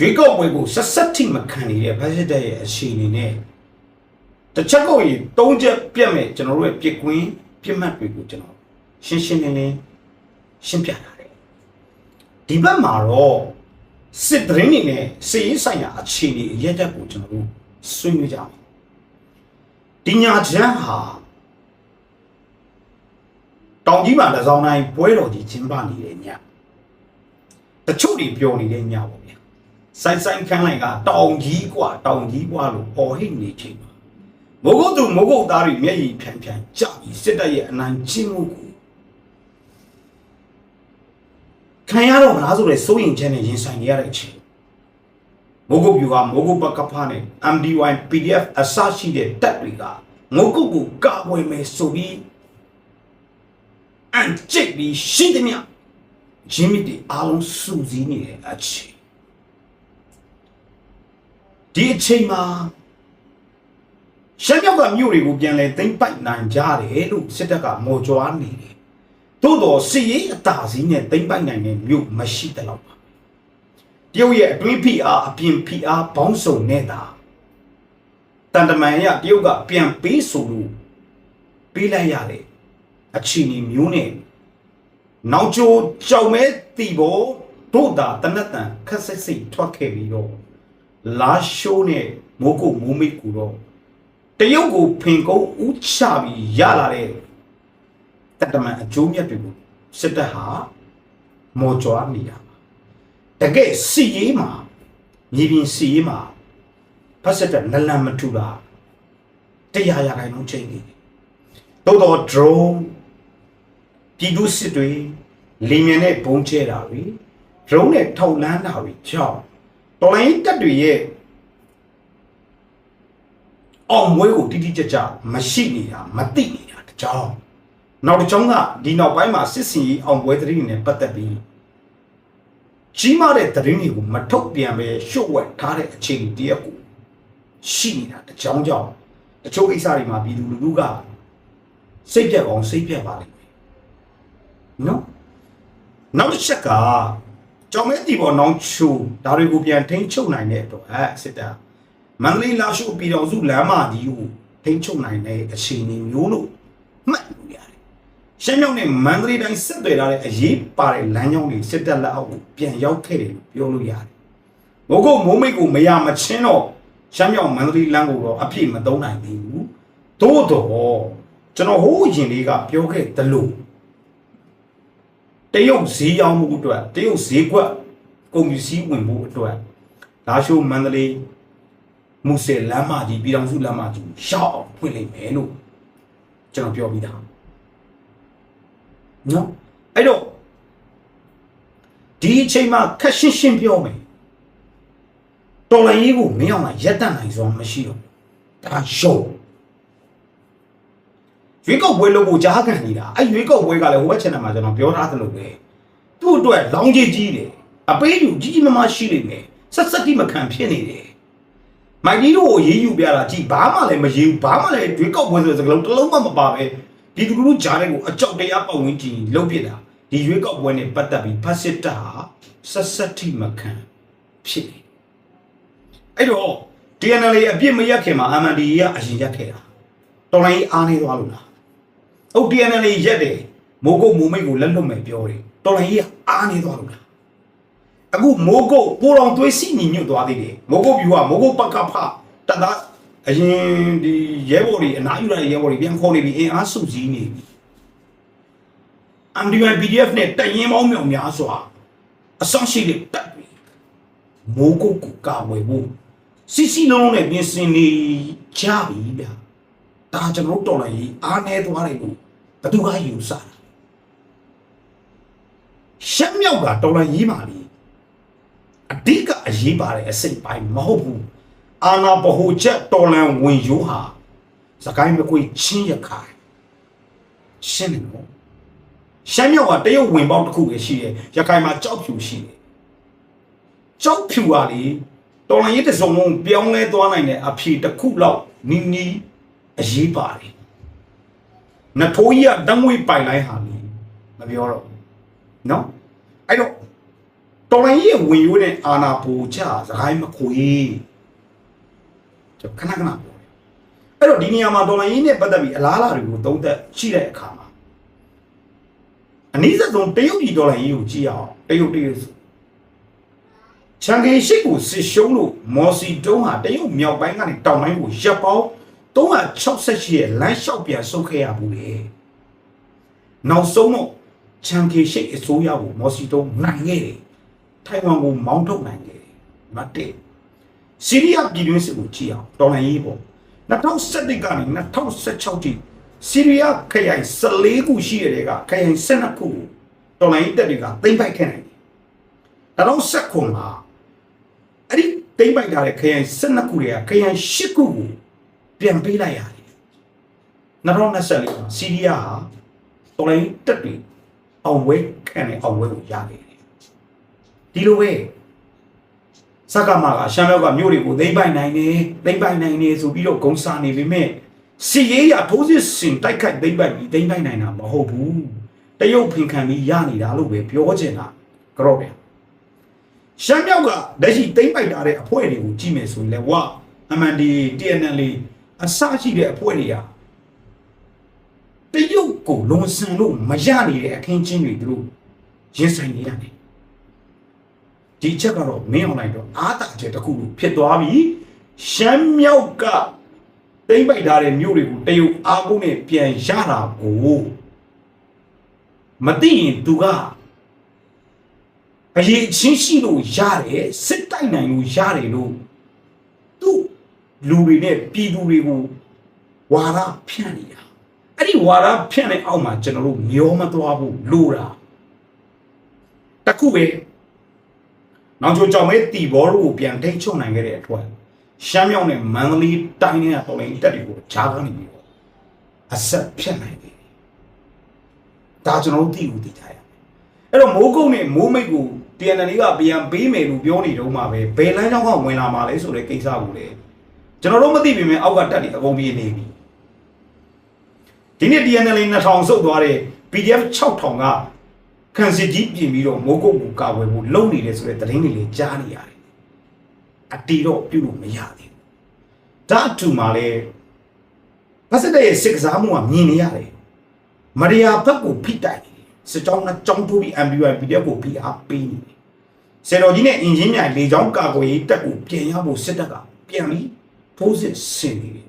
ရွေးကောက်ပွဲကိုဆက်ဆက်ထိမခံနေတဲ့ဖက်စစ်တပ်ရဲ့အခြေအနေနဲ့တစ်ချက်ကိုရင်သုံးချက်ပြတ်မဲ့ကျွန်တော်တို့ရဲ့ပြစ်ကွင်းပြစ်မှတ်တွေကိုကျွန်တော်ရှင်းရှင်းလင်းလင်းရှင်းပြထားတယ်ဒီဘက်မှာတော့စစ်သတင်းတွေနဲ့စီရေးဆိုင်ရာအခြေအနေအရက်တက်ကိုကျွန်တော်တို့ဆွေးနွေးကြအောင်ဒီညာချမ်းဟာတောင်ကြီးမှာတစ်စောင်းတိုင်းပွဲတော်ကြီးကျင်းပနေတဲ့ညတချို့တွေပြောနေတဲ့ညပေါ့ဗျာ ဆိုင်ဆိုင်ခန်းလိုက်ကတောင်ကြီးกว่าတောင်ကြီးกว่าလို့ပေါ်ဟိတ်နေချိန်မှာမိုးကုတ်သူမိုးကုတ်သားတွေမျက်ရည်ဖြန်ဖြန်ကြပြီးစစ်တပ်ရဲ့အနိုင်ကျင့်မှုကိုခံရတော့မလားဆိုတဲ့စိုးရင်ချက်နဲ့ရင်ဆိုင်နေရတဲ့အချိန်မိုးကုတ်ပြူကမိုးကုတ်ပကဖာနဲ့ MDY PDF အစရှိတဲ့တပ်တွေကမိုးကုတ်ကိုကာဝယ်မယ်ဆိုပြီးအန်ကျစ်ပြီးရှင်းတယ်မြဂျင်းမီတီအားလုံးစူးစီးနေတဲ့အချိန် ဒီအချိန်မှာရှမ်းမြောက်ကမြို့တွေကိုပြန်လဲသိမ့်ပိုက်နိုင်ကြတယ်လို့စစ်တပ်ကမော်ကြွားနေတယ်။သို့တော်စစ်ရေးအတာစီးနဲ့သိမ့်ပိုက်နိုင်တဲ့မြို့မရှိတဲ့လောက်ပါ။တရုတ်ရဲ့အတွင်းဖိအားအပြင်ဖိအားဘောင်းစုံနေတာတန်တမန်ရတရုတ်ကပြန်ပေးဆိုလို့ပေးလိုက်ရတယ်အချီနီမျိုးနဲ့နောက်ကျော်ကြောင်မဲတီဘောတို့တာတနတ်တန်ခက်စစ်စိတ်ထွက်ခဲ့ပြီးတော့ လာရှိုးနဲ့မိုးကုတ်မိုးမိတ်ကူတော့တရုတ်ကိုဖင်ကုန်းဥချပြီးရလာတဲ့တတမန်အကျိုးမြတ်တွေကိုစစ်တပ်ဟာမော်ကြွားနေတာပါတကယ်စီရေးမှာမြေပြင်စီရေးမှာဖက်စစ်တပ်နလန်မထူတာတရားရခိုင်လုံးချိန်နေတယ်တိုးတော့ drone ပြည်သူစစ်တွေလီမြန်နဲ့ဘုံကျဲတာတွေ drone နဲ့ထောက်လန်းတာတွေကြောင့် တော်လိုင်းတက်တွေရဲ့အောင်မွေးကိုတိတိကျကျမရှိနေတာမသိနေတာတကြောင်နောက်တစ်ကြောင်းကဒီနောက်ပိုင်းမှာစစ်စင်ကြီးအောင်ပွဲသတင်းတွေနဲ့ပတ်သက်ပြီးကြီးမားတဲ့သတင်းတွေကိုမထုတ်ပြန်ပဲရှုပ်ဝက်ထားတဲ့အခြေအနေတရက်ကိုရှိနေတာတကြောင်ကြောင့်တချို့ကိစ္စတွေမှာပြည်သူလူထုကစိတ်ပြက်အောင်စိတ်ပြက်ပါလိမ့်မယ်နော်နောက်တစ်ချက်က ကြောင်မဲတီပေါ်နောင်ချူဒါတွေကိုပြန်ထိန်းချုပ်နိုင်တဲ့အတွက်အဲစစ်တပ်မန္တလေးလာရှိုးပြည်တော်စုလမ်းမကြီးကိုထိန်းချုပ်နိုင်တဲ့အခြေအနေမျိုးလို့မှတ်လို့ရတယ်။ရှမ်းမြောက်နဲ့မန္တလေးတိုင်းဆက်သွယ်ထားတဲ့အရေးပါတဲ့လမ်းကြောင်းတွေစစ်တပ်လက်အောက်ကိုပြန်ရောက်ခဲ့တယ်လို့ပြောလို့ရတယ်။မိုးကုတ်မိုးမိတ်ကိုမရမချင်းတော့ရှမ်းမြောက်မန္တလေးလမ်းကိုတော့အပြည့်မသုံးနိုင်သေးဘူး။သို့တော့ကျွန်တော်ဟိုးရင်လေးကပြောခဲ့သလို တရုတ်ဈေးရောင်းမှုအတွက်တရုတ်ဈေးကွက်ကုန်ပစ္စည်းဝင်မှုအတွက်လာရှိုးမန္တလေးမူဆယ်လမ်းမကြီးပြည်တော်စုလမ်းမကြီးရှောက်အောင်ဖွင့်လိုက်မယ်လို့ကျွန်တော်ပြောပြီးသားနော်အဲ့တော့ဒီအချိန်မှာခက်ရှင်းရှင်းပြောမယ်တော်လိုင်းကြီးကိုမင်းအောင်ကရက်တတ်နိုင်စွာမရှိတော့ဘူးဒါရှုံး ရွေးကောက်ပွဲလို့ကိုကြားခံနေတာအဲ့ရွေးကောက်ပွဲကလည်းဟိုဘက် channel မှာကျွန်တော်ပြောထားသလိုပဲသူ့အတွက်လောင်းကြီးကြီးတယ်အပေးယူကြီးကြီးမားမားရှိနေတယ်ဆက်ဆက်တိမခံဖြစ်နေတယ်မိုက်ကြီးတို့ကိုရေးယူပြတာကြည်ဘာမှလည်းမရေးဘူးဘာမှလည်းရွေးကောက်ပွဲဆိုတဲ့စကားလုံးတစ်လုံးမှမပါပဲဒီလူလူကြားတဲ့ကိုအကြောက်တရားပတ်ဝန်းကျင်လှုပ်ဖြစ်တာဒီရွေးကောက်ပွဲနဲ့ပတ်သက်ပြီးဖတ်စစ်တာဟာဆက်ဆက်တိမခံဖြစ်နေအဲ့တော့ TNL အပြစ်မရက်ခင်မှာ MND ကအရင်ရက်ခဲ့တာတော်လိုင်းအားနေသွားလို့လား ဟုတ် TNL ရက်တယ်မိုးကုတ်မိုးမိတ်ကိုလက်လွတ်မယ်ပြောတယ်တော်လိုင်းကြီးကအားနေသွားလို့လားအခုမိုးကုတ်ပိုတော်သွေးစီညီညွတ်သွားသေးတယ်မိုးကုတ်ပြူကမိုးကုတ်ပကဖတတ်တာအရင်ဒီရဲဘော်တွေအနားယူရတဲ့ရဲဘော်တွေပြန်ခေါ်နေပြီအင်အားစုစည်းနေပြီ MDY PDF နဲ့တရင်ပေါင်းမြောင်များစွာအဆောင်ရှိတဲ့တပ်တွေမိုးကုတ်ကိုကာဝယ်ဖို့စီစီလုံးလုံးနဲ့ပြင်ဆင်နေကြပြီဗျာ ဒါကျွန်တော်တို့တော်လိုက်ရေးအားနေသွားတယ်လို့ဘယ်သူကယူဆတာရှမ်းမြောက်ကတော်လိုက်ရေးပါလေအဓိကအရေးပါတဲ့အစိတ်ပိုင်းမဟုတ်ဘူးအာနာဘဟုချက်တော်လန်ဝင်ရိုးဟာစကိုင်းမကွေချင်းရခိုင်ရှင်းတယ်နော်ရှမ်းမြောက်ကတရုတ်ဝင်ပေါက်တစ်ခုပဲရှိတယ်ရခိုင်မှာကြောက်ဖြူရှိတယ်ကြောက်ဖြူပါလေတော်လန်ရေးတစ်စုံလုံးပြောင်းလဲသွားနိုင်တဲ့အဖြေတစ်ခုလောက်နီးနီး အရေးပါတယ်နထိုးကြီးကတန်းဝေးပိုင်လိုက်ဟာလေမပြောတော့နော်အဲ့တော့တော်လိုင်းရဲ့ဝင်ရိုးတဲ့အာနာပူချစကိုင်းမခွေကျွန်ခဏခဏပြောတယ်အဲ့တော့ဒီနေရာမှာတော်လိုင်းကြီးနဲ့ပတ်သက်ပြီးအလားအလာတွေကိုသုံးသပ်ကြည့်တဲ့အခါမှာအနည်းဆုံးတရုတ်ပြည်တော်လိုင်းကြီးကိုကြည့်အောင်တရုတ်တရုတ်ချန်ဂေရှိကိုစစ်ရှုံးလို့မော်စီတုံးဟာတရုတ်မြောက်ပိုင်းကနေတောင်ပိုင်းကိုရပ်ပေါင်း 368ရဲ့လမ်းလျှောက်ပြန်ဆုတ်ခဲ့ရဘူးလေနောက်ဆုံးတော့ချန်ဂေရှိအစိုးရကိုမော်စီတုံးနိုင်ခဲ့တယ်ထိုင်ဝမ်ကိုမောင်းထုတ်နိုင်ခဲ့တယ်မတ်တဲ့ဆီးရီးယားပြည်တွင်းစစ်ကိုကြည့်အောင်တော်လိုင်းရေးပေါ့2017ကနေ2016ထိဆီးရီးယားခရိုင်14ခုရှိတဲ့ကခရိုင်12ခုကိုတော်လိုင်းရေးတပ်တွေကသိမ်းပိုက်ခဲ့နိုင်တယ်2019မှာအဲ့ဒီတိမ့်ပိုက်ထားတဲ့ခရိုင်12ခုတွေကခရိုင်10ခုကို ပြန်ပေးလိုက်ရတယ်2024မှာစီးရီးယားဟာတော်လိုင်းတက်တွေအောင်ဝဲခံတဲ့အောင်ဝဲကိုရခဲ့တယ်ဒီလိုပဲစကားမှာကရှမ်းမြောက်ကမြို့တွေကိုသိမ့်ပိုက်နိုင်နေသိမ့်ပိုက်နိုင်နေဆိုပြီးတော့ဂုံစာနေပေမဲ့စီရေးရထိုးစစ်စင်တိုက်ခိုက်သိမ့်ပိုက်ပြီးသိမ့်ပိုက်နိုင်တာမဟုတ်ဘူးတရုတ်ဖင်ခံပြီးရနေတာလို့ပဲပြောချင်တာကြော့တယ်ရှမ်းမြောက်ကလက်ရှိတိမ့်ပိုက်ထားတဲ့အဖွဲ့တွေကိုကြည့်မယ်ဆိုရင်လည်းဝအမှန်ဒီ TNL အစရှိတဲ့အဖွဲ့တွေကတရုတ်ကိုလွန်ဆန်လို့မရနေတဲ့အခင်းချင်းတွေသူတို့ရင်ဆိုင်နေရတယ်ဒီချက်ကတော့မင်းအွန်လိုင်းတော့အားတာချက်တစ်ခုလို့ဖြစ်သွားပြီရှမ်းမြောက်ကတိမ့်ပိုက်ထားတဲ့မြို့တွေကိုတရုတ်အားကိုးနဲ့ပြန်ရတာကိုမသိရင်သူကအရေးချင်းရှိလို့ရတယ်စစ်တိုက်နိုင်လို့ရတယ်လို့သူ့ လူတွေနဲ့ပြည်သူတွေကိုဝါရဖြန့်နေတာအဲ့ဒီဝါရဖြန့်တဲ့အောက်မှာကျွန်တော်တို့မျောမသွားဘူးလို့တာတခုပဲနောက်ချိုကြောင့်မဲတီဘောတို့ကိုပြန်ထိတ်ချုံနိုင်ခဲ့တဲ့အတွက်ရှမ်းမြောက်နဲ့မန္တလေးတိုင်းနဲ့တော်လိုင်းတက်တွေကိုဂျားကနေပြီးတော့အဆက်ဖြတ်နိုင်တယ်ဒါကျွန်တော်တို့သိဦးသိကြရအဲ့တော့မိုးကုတ်နဲ့မိုးမိတ်ကို TNL ကပြန်ပေးမယ်လို့ပြောနေတော့မှပဲဘယ်လမ်းကြောင်းကဝင်လာမှာလဲဆိုတဲ့ကိစ္စကိုလေ ကျွန်တော်တို့မသိပေမဲ့အောက်ကတက်တွေအကုန်ပြေးနေပြီဒီနေ့ TNL 2000စုပ်သွားတဲ့ PDF 6000ကခန်းစစ်ကြီးပြင်ပြီးတော့မိုးကုတ်ကိုကာဝယ်ဖို့လုပ်နေတယ်ဆိုတဲ့သတင်းတွေလည်းကြားနေရတယ်အတီတော့ပြုလို့မရသေးဘူးဒါအထူမှာလဲဗတ်စတဲ့ရဲ့စစ်ကစားမှုကမြင်နေရတယ်မရိယာဘက်ကိုဖိတိုက်နေတယ်စစ်ကြောင်းကကြောင်းထိုးပြီး MBY PDF ကိုဖိအားပေးနေတယ်ဆယ်တော်ကြီးနဲ့အင်ဂျင်မြိုင်လေကြောင်းကာကွယ်ရေးတပ်ကိုပြင်ရဖို့စစ်တပ်ကပြန်ပြီး ထိုးစစ်ဆင်နေတယ်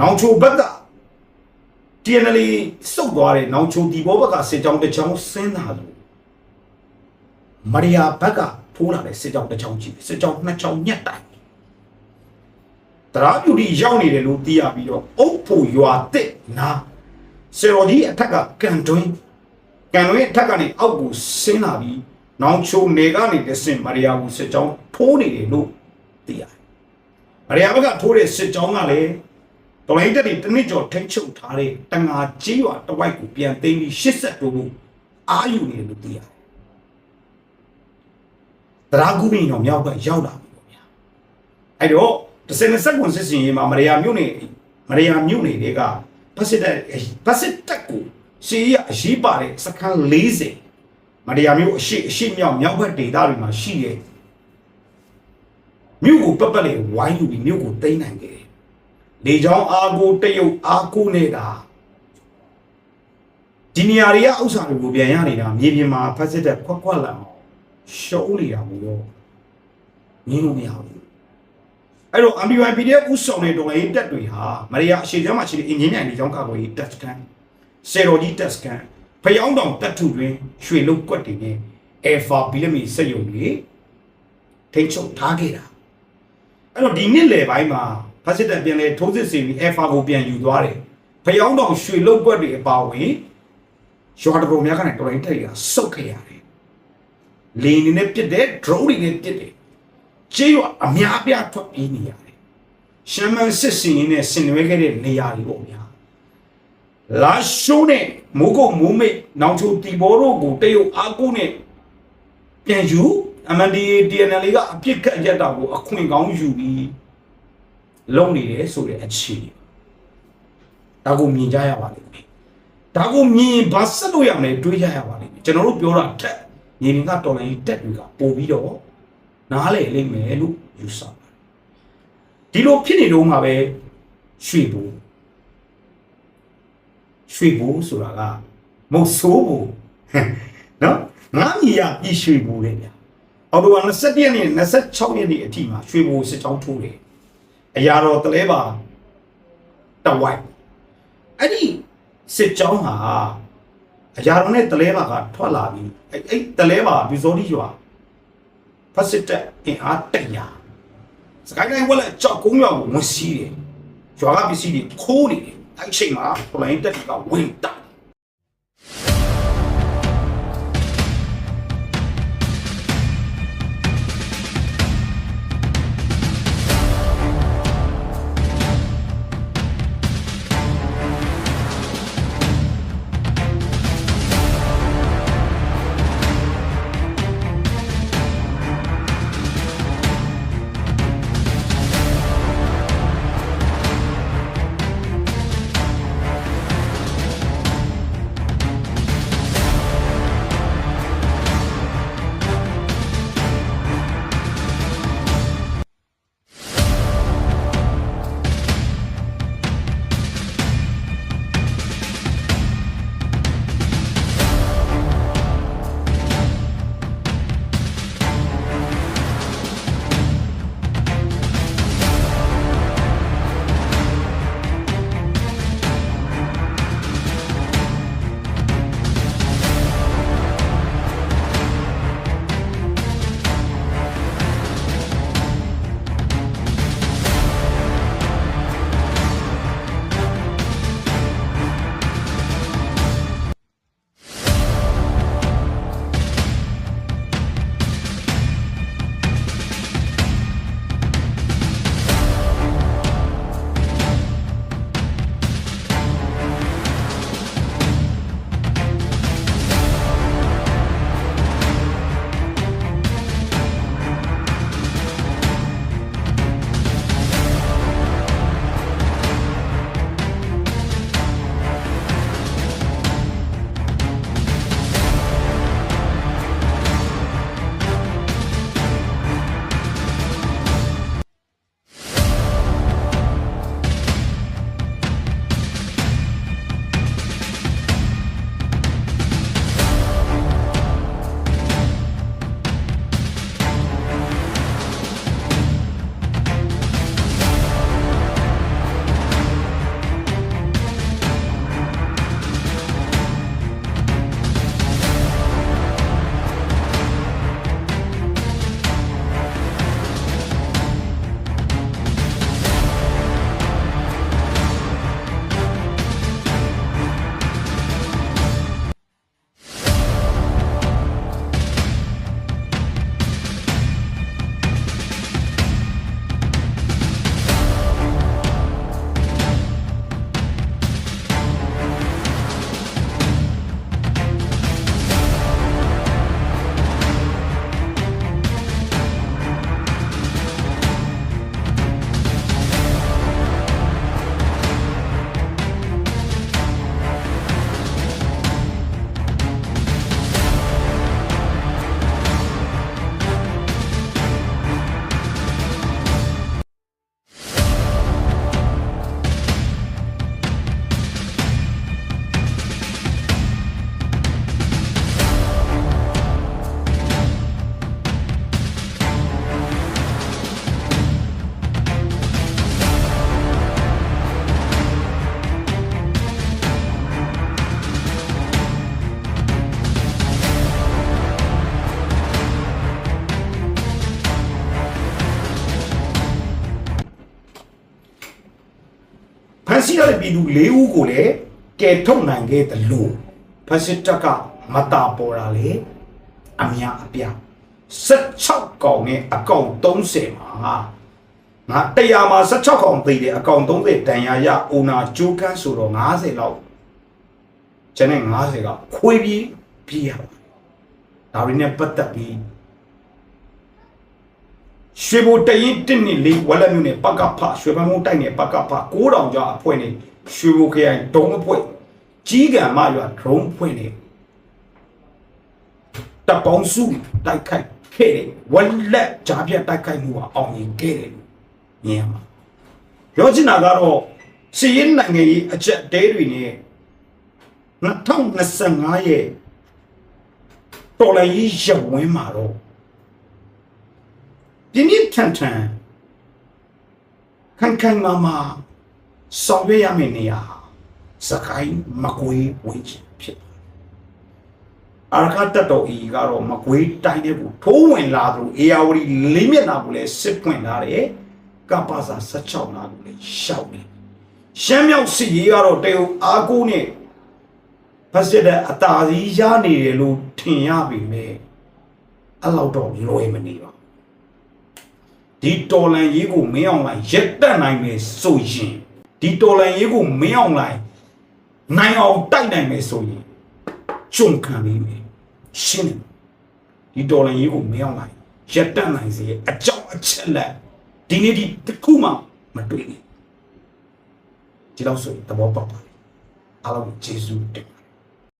နောင်ချိုဘက်က TNL စုပ်သွားတဲ့နောင်ချိုဒီဘောဘက်ကစစ်ကြောင်းတစ်ချောင်းဆင်းလာလို့မရိယာဘက်ကထိုးလာတဲ့စစ်ကြောင်းတစ်ချောင်းကြီးစစ်ကြောင်းနှစ်ချောင်းညက်တိုင်တရာပြူဒီရောက်နေတယ်လို့သိရပြီးတော့အုပ်ဖို့ရွာတစ်နာစေတော်ကြီးအထက်ကကန်တွင်းကန်တွင်းအထက်ကနေအောက်ကိုဆင်းလာပြီးနောင်ချိုနေကနေတဆင့်မရိယာကိုစစ်ကြောင်းထိုးနေတယ်လို့သိရတယ် မရိယာဘက်ကထိုးတဲ့စစ်ကြောင်းကလည်းတော်လိုင်းတက်တွေတနစ်ကျော်ထိတ်ချုပ်ထားတဲ့တငါကြီးရွာတစ်ဝိုက်ကိုပြန်သိမ်းပြီးရှစ်ဆက်တိုးဖို့အာယူနေတယ်လို့သိရတယ်တရာကူမင်းတော့မြောက်ဘက်ရောက်လာပြီပေါ့ဗျာအဲ့တော့တစ်စင်စက်ကွန်စစ်စင်ရေးမှာမရိယာမြို့နေမရိယာမြို့နေတွေကဘတ်စစ်တက်ဘတ်စစ်တက်ကိုရှေးရအရေးပါတဲ့စခန်း40မရိယာမြို့အရှိအရှိမြောက်မြောက်ဘက်ဒေသတွေမှာရှိတဲ့ မြို့ကိုပက်ပက်လေးဝိုင်းယူပြီးမြို့ကိုသိမ်းနိုင်ခဲ့တယ်လေချောင်းအာကိုတရုတ်အာကိုနေတာဒီနေရာတွေကဥစ္စာတွေကိုပြန်ရနေတာမြေပြင်မှာဖက်စစ်တက်ခွက်ခွက်လာအောင်ရှုံးနေတာမို့တော့ငင်းလို့မရဘူးအဲ့တော့ MBY PDF ဥဆောင်တဲ့ဒေါ်လာရေးတက်တွေဟာမရိယာအရှိချမ်းမှာရှိတဲ့အင်ဂျင်နီယာတွေကြောင့်ကာကွယ်ရေးတက်စကန်ဆယ်တော်ကြီးတက်စကန်ဖျောင်းတောင်တက်ထုတွင်ရွှေလုတ်ကွက်တွေနဲ့ Alpha ဘီလမီစက်ယုံတွေထိတ်ချုပ်ထားခဲ့တာ အဲ့တော့ဒီနှစ်လယ်ပိုင်းမှာဖက်စစ်တက်ပြန်လဲထိုးစစ်ဆင်ပြီး Alpha ကိုပြန်ယူသွားတယ်ဖျောင်းတောင်ရွှေလုတ်ကွက်တွေအပါဝင်ရွာတော်များကနေတော်လိုင်းတက်ရဆုတ်ခဲ့ရတယ်လေနေနဲ့ပြစ်တယ် drone တွေနဲ့ပြစ်တယ်ကျေးရွာအများပြားထွက်ပြေးနေရတယ်ရှမ်းမန်းစစ်စင်ရင်းနဲ့ဆင်နွှဲခဲ့တဲ့နေရာတွေပေါ့ဗျာလာရှိုးနဲ့မိုးကုတ်မိုးမိတ်နောင်ချိုတီဘောတို့ကိုတရုတ်အားကိုးနဲ့ပြန်ယူ MNDA TNL ကအပြစ်ခတ်ရက်တာကိုအခွင့်ကောင်းယူပြီးလုံနေတယ်ဆိုတဲ့အခြေဒါကိုမြင်ကြရပါလိမ့်မယ်ဒါကိုမြင်ဘာဆက်လို့ရမလဲတွေးကြရပါလိမ့်မယ်ကျွန်တော်တို့ပြောတာထက်ညီရင်ကတော်လိုင်းတက်တွေကပို့ပြီးတော့နားလေလိမ့်မယ်လို့ယူဆပါတယ်ဒီလိုဖြစ်နေတော့မှာပဲရွှေဘူရွှေဘူဆိုတာကမဟုတ်ဆိုးဘူနော်ငါမြည်ရပြည်ရွှေဘူလေဗျာ အော်တိုဘာ21ရက်နေ့26ရက်နေ့အထိမှာရွှေဘူစစ်ကြောင်းထိုးတယ်အရာတော်တလဲပါတဝိုက်အဲ့ဒီစစ်ကြောင်းဟာအရာတော်နဲ့တလဲပါကထွက်လာပြီးအဲ့အဲ့တလဲပါဘီဇော်ဒီရွာဖက်စစ်တက်အင်အားတက်ရစကိုင်းတိုင်းဝက်လက်ကြောက်ကုန်းရွာကိုဝင်စီးတယ်ရွာကပစ္စည်းတွေခိုးနေတယ်အဲ့ဒီအချိန်မှာပလိုင်းတက်တွေကဝင်တ က်ဖန်စီရတဲ့ပြည်သူ၄ဦးကိုလည်းကယ်ထုတ်နိုင်ခဲ့တယ်လို့ဖက်စစ်တပ်ကမတာပေါ်တာလေအများအပြား16កောင်နဲ့အကောင်30မှာငါတရားမှာ16កောင်သေးတယ်အကောင်30တန်ရာရအိုနာဂျိုးကန်းဆိုတော့90လောက်ကျန်တဲ့90ကခွေးပြီးပြေးရပါတယ်ဒါရင်းနဲ့ပတ်သက်ပြီး ရွှေဘိုတရင်တစ်နှစ်လေးဝက်လက်မျိုးနဲ့ပကဖရွှေပန်းမုံတိုက်နဲ့ပကဖ9000ကျော်အဖွဲ့နဲ့ရွှေဘိုခရိုင်ဒုံအဖွဲ့ကြီးကံမရွာဒရုံးဖွဲ့နဲ့တတပ်ပေါင်းစုတိုက်ခိုက်ခဲ့တယ်ဝက်လက်ဂျာပြတ်တိုက်ခိုက်မှုကအောင်မြင်ခဲ့တယ်လို့မြင်ရမှာပြောချင်တာကတော့စီရင်နိုင်ငံရေးအချက်တဲတွေနဲ့2025ရဲ့တော်လိုင်းရေးရဝင်းမှာတော့ ပြင်းပြင်းထန်ထန်ခိုင်ခိုင်မာမာဆောင်ရွက်ရမယ့်နေရာဟာစကိုင်းမကွေးဝင်းချင်ဖြစ်တယ်အာရခတ်တော်ဤကတော့မကွေးတိုင်းတဲ့ဘူးထိုးဝင်လာသူအေယာဝတီလေးမျက်နှာကိုလည်းစစ်ပွင့်လာတယ်ကပ္ပစာ16နာကိုလည်းရှောက်တယ်ရှမ်းမြောက်စစ်ရေးကတော့တရုတ်အားကိုးနဲ့ဖက်စစ်တဲ့အတားစီရနေတယ်လို့ထင်ရပြီမဲ့အဲ့လောက်တော့လွယ်မနေပါဘူး ဒီတော်လန်ရေးကိုမင်းအောင်လိုက်ရက်တက်နိုင်မယ်ဆိုရင်ဒီတော်လန်ရေးကိုမင်းအောင်လိုက်နိုင်အောင်တိုက်နိုင်မယ်ဆိုရင်ကျွံခံပြီးမယ်ရှင်းတယ်ဒီတော်လန်ရေးကိုမင်းအောင်လိုက်ရက်တက်နိုင်စေရဲ့အကြောင်းအချက်လက်ဒီနေ့ဒီတစ်ခုမှမတွေ့ဘူးဒီလောက်ဆိုရင်သဘောပေါက်ပါပြီအားလုံးကျေးဇူးတင်